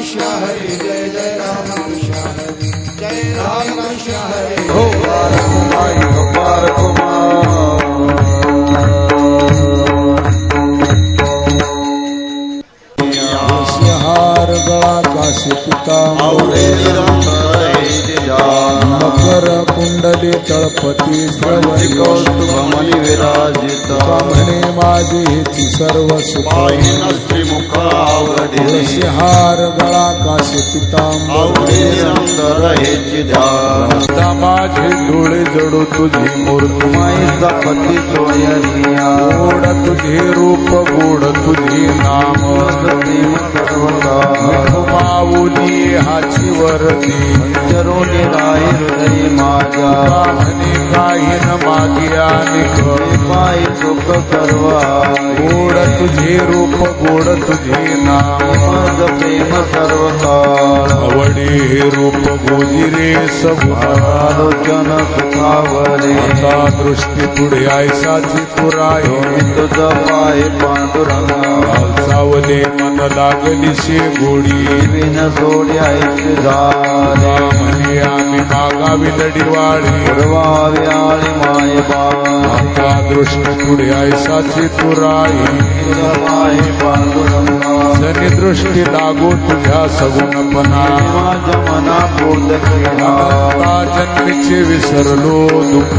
कृष्ण हरे जय जय राम कृष्ण हरे जय राम कृष्ण हरे हो कुमारी काशी पिता मकर कुंडली तळपती श्रवणी विराजित म्हणे माझी हिची सर्व सुख पाहिन श्रीमुख आवडे हार गळा काशी पिता माझे डोळे जडू तुझी मूर्ती माईचा पती सोयरिया गोड तुझे रूप गोड तुझे नाम। सर्वदा माऊली हाची वरती. चरोली राय हृदय माझा म्हणे काही न मागे अनेक पायी सुख सर्वा गोड तुझे रूप गोड तुझे नाम. मज प्रेम सर्व आवडे हे रूप गोजिरे सगुणा आलोचन सुखावरे आता दृष्टी पुढे आयसाची तुराय तुझ पाय पांडुरंगा. सावले मन लागली शे गोडी विन झाले. म्हणे आम्ही मागावी लढीवाडी. पूर्वावे आळी माय बा आता दृष्टी पुढे आयसाची तुराई. जनी दृष्टी लागो तुझ्या सगुणपणा माझ्या मना केला. आता जन्मीचे विसरलो दुःख.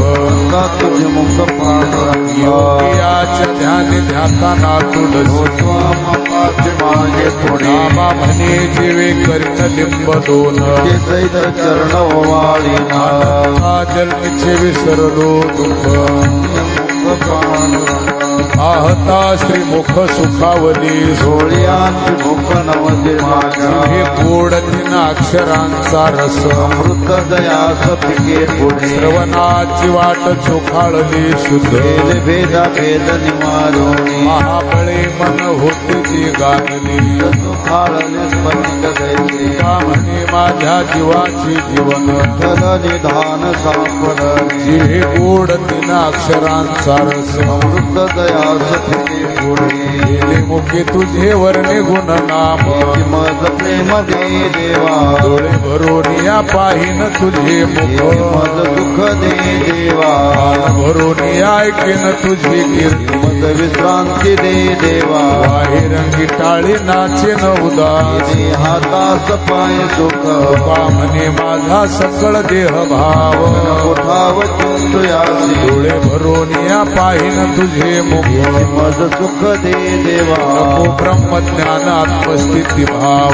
तुझे मुख योगियाच्या ध्यानी ध्याताना तुळस पाचे माझे थोडे नामा म्हणे जीवे करीत लिंब दोन. चरण आता जन्मीचे विसरलो दुःख. आहता श्रीमुख सुखावली मुख नवते माझ्या हे गोड तीन अक्षरांचा रस. अमृत दया श्रवणाची वाट चोखाळली शुद्ध. भेद भेदा निवारोणी महाबळे मन होते जी गागली सुखाळले स्पंदिक दैते का म्हणे माझ्या जीवाची जीवन. ठल निधान सापडली. जिहे गोड तीन अक्षरांचा रस अमृत दया पुढे मुखे तुझे वर्णे गुण नाम मज प्रेम दे देवा डोळे भरून या पाहिन तुझे मुख. मज सुख दे देवा भरून ऐकेन तुझी कीर्ती मज विश्रांती दे देवा बाहेरंगी टाळी नाचे न उदास हातास पाय सुख. म्हणे माझा सकळ देह भाव. उठाव चिंतयासी डोळे भरून या पाहिन तुझे मज सुख दे देवा. नको ब्रह्मज्ञान आत्मस्थिती भाव.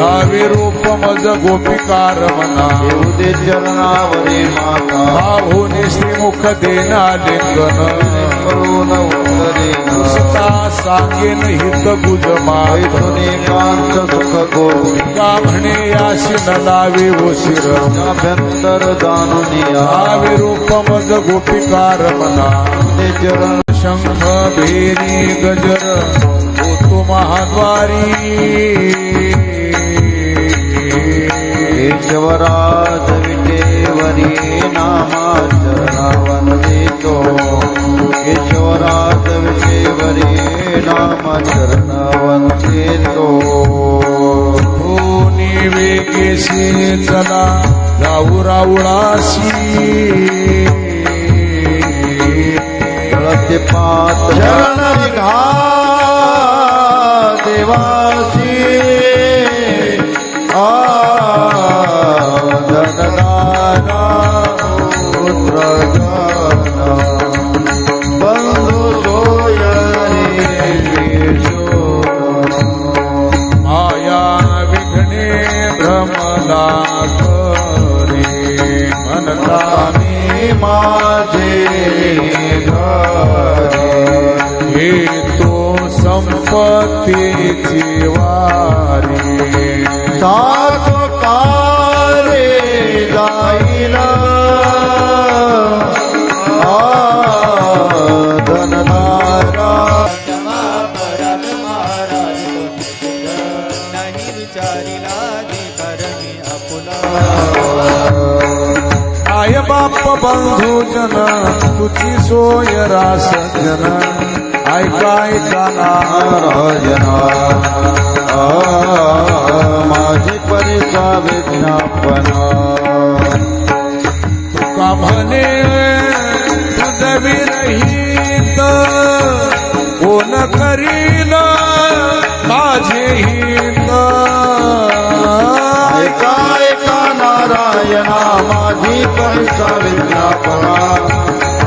भावी रूप मज गोपिकार मना. येऊ दे चरणावरी माता. भाऊने श्रीमुख देना लिंगन करून सांगेन हित गुजमाय मैथुने कांत सुख गोरी का म्हणे याशी न लावे ओशिर अभ्यंतर जाणूनिया भावी रूप मज गोपिकार मना. ते चरण शंख भेरी गजर होतो महाद्वारी. केशवराज विटेवरी नामाचरणा वंदितो केशवराज विटेवरी नामाचरण वंदितो कोणी वेगेशी चला जाऊ राऊळाशी प्रतिपात घा देवासी आ संपत्तीची वारी. सात कारे जाईना. आदनदारा आय बाप बंधू जन तुझी सोय रास जना. ऐकाय काना राजना माझी परिसा विज्ञापना. तुका म्हणे विरहित कोण करील माझे हित? ऐकाय का नारायणा माझी परिसा विज्ञापना.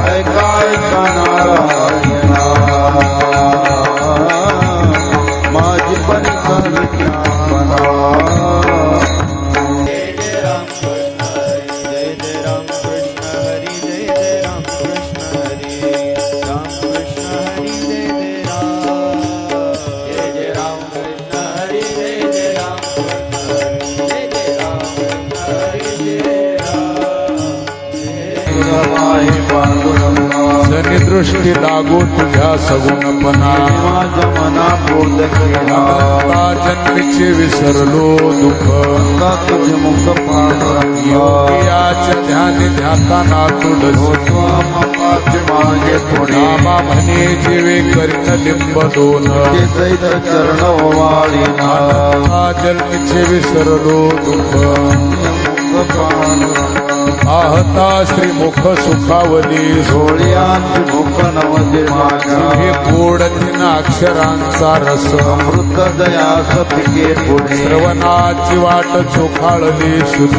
ऐकाय का नारायणा. दृष्टी लागो तुझ्या सगुणपणा माझ्या मना बोध केला. जन्मीचे विसरलो दुःख. तुझे मुख योगियाच्या ध्यानी ध्याताना तुडस स्वामाचे मागे पुढे. म्हणे जीवे करीन लिंब दोन. चरण अनंता जन्मीचे विसरलो दुःख. मुख आहता श्रीमुख सुखावली सोळ्यांची मुख नवते माझ्या हे गोड तीन अक्षरांचा रस. अमृत दया सपिके पुढे श्रवणाची वाट चोखाळली शुद्ध.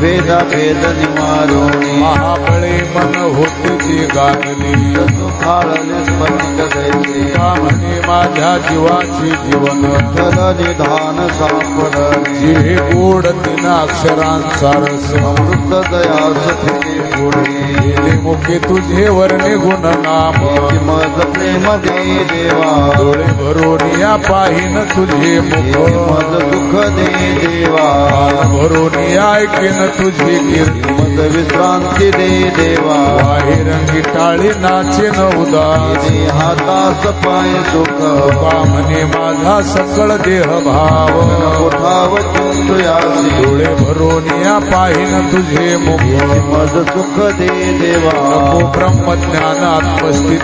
भेद भेदा निवारोणी. महाबळे मन होते ती गागली सुखाळले स्मरित दैते माझ्या जीवाची जीवन. जल निधान सापडली जिहे गोड तीन अक्षरांचा रस. अमृत दया गेले मुखे तुझे वर्णे गुण नाम. मज प्रेम दे देवा. डोळे भरून या पाहिन तुझे मुख. मज सुख दे देवा. भरून ऐकेन तुझी कीर्ती. मज विश्रांती दे देवा. बाहेरंगी टाळी नाचे न उदास. दे हातास पाय का म्हणे माझा सकळ देह भाव. उठाव डोळे भरून या पाहिन तुझे मुख. मज सुख दे देवा. ब्रह्मज्ञान आत्मस्थिती